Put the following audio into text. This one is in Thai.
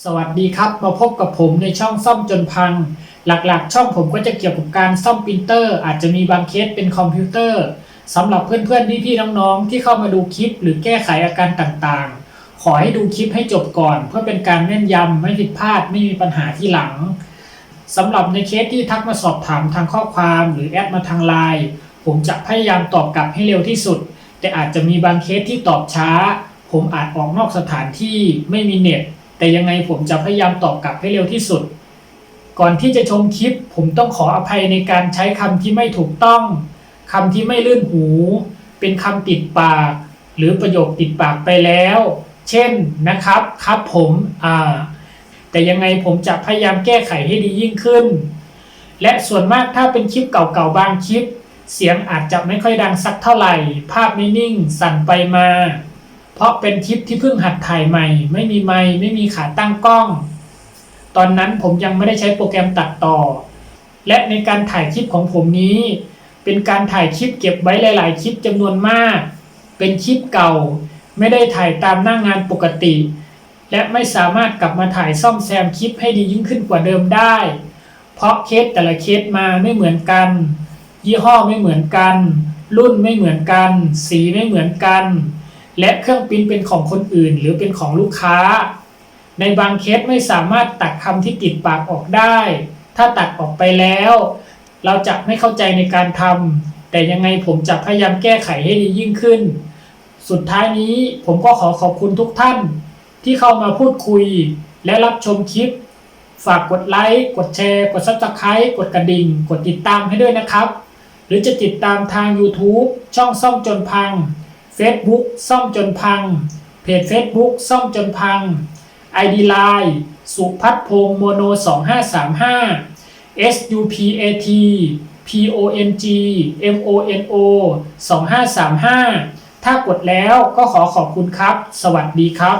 สวัสดีครับ มาพบกับผมในช่องซ่อมจนพัง หลักๆ ช่องผมก็จะเกี่ยวกับการซ่อมปรินเตอร์ อาจจะมีบางเคสเป็นคอมพิวเตอร์สำหรับเพื่อนๆพี่ๆน้องๆ ที่เข้ามาดูคลิป หรือแก้ไขอาการต่างๆ ขอให้ดูคลิปให้จบก่อน เพื่อเป็นการแม่นยำไม่ผิดพลาดไม่มีปัญหาที่หลังสำหรับในเคสที่ทักมาสอบถามทางข้อความหรือแอดมาทางไลน์ผมจะพยายามตอบกลับให้เร็วที่สุด แต่อาจจะมีบางเคสที่ตอบช้า ผมอาจออกนอกสถานที่ไม่มีเน็ต แต่ยังไงผมจะพยายามตอบกลับให้เร็วที่สุด ก่อนที่จะชมคลิป ผมต้องขออภัยในการใช้คำที่ไม่ถูกต้องคำที่ไม่ลื่นหู เป็นคำติดปาก หรือประโยคติดปากไปแล้ว เช่นนะครับครับผมอ่าแต่ยังไงผมจะพยายามแก้ไขให้ดียิ่งขึ้น และส่วนมากถ้าเป็นคลิปเก่าๆบางคลิป เสียงอาจจะไม่ค่อยดังสักเท่าไหร่ ภาพไม่นิ่ง สั่นไปมา ราะเป็นคลิปที่เพิ่งหัดถ่ายใหม่ ไม่มีไมค์ไม่มีขาตั้งกล้อง ตอนนั้นผมยังไม่ได้ใช้โปรแกรมตัดต่อ และในการถ่ายคลิปของผมนี้ เป็นการถ่ายคลิปเก็บไว้หลาย ๆ คลิปจำนวนมาก เป็นคลิปเก่า ไม่ได้ถ่ายตามหน้างงานปกติ และไม่สามารถกลับมาถ่ายซ่อมแซมคลิปให้ดียิ่งขึ้นกว่าเดิมได้ เพราะเคสแต่ละเคสมาไม่เหมือนกัน ยี่ห้อไม่เหมือนกัน รุ่นไม่เหมือนกัน สีไม่เหมือนกัน และเครื่องปิ้นเป็นของคนอื่น หรือเป็นของลูกค้า ในบางเคสไม่สามารถตัดคำที่ติดปากออกได้ ถ้าตัดออกไปแล้ว เราจะไม่เข้าใจในการทำแต่ยังไงผมจะพยายามแก้ไขให้ดียิ่งขึ้น สุดท้ายนี้ผมก็ขอขอบคุณทุกท่าน ที่เข้ามาพูดคุย และรับชมคลิป ฝากกดไลค์ กดแชร์ กด subscribe กดกระดิ่ง กดติดตามให้ด้วยนะครับ หรือจะติดตามทาง YouTube ช่องซ่อมจนพัง Facebook ซ่อมจนพัง เพจ Facebook ซ่อมจนพัง ID Line สุพัฒพงษ์โมโน 2535 SUPAT PONG MONO 2535 ถ้ากดแล้วก็ขอขอบคุณครับ สวัสดีครับ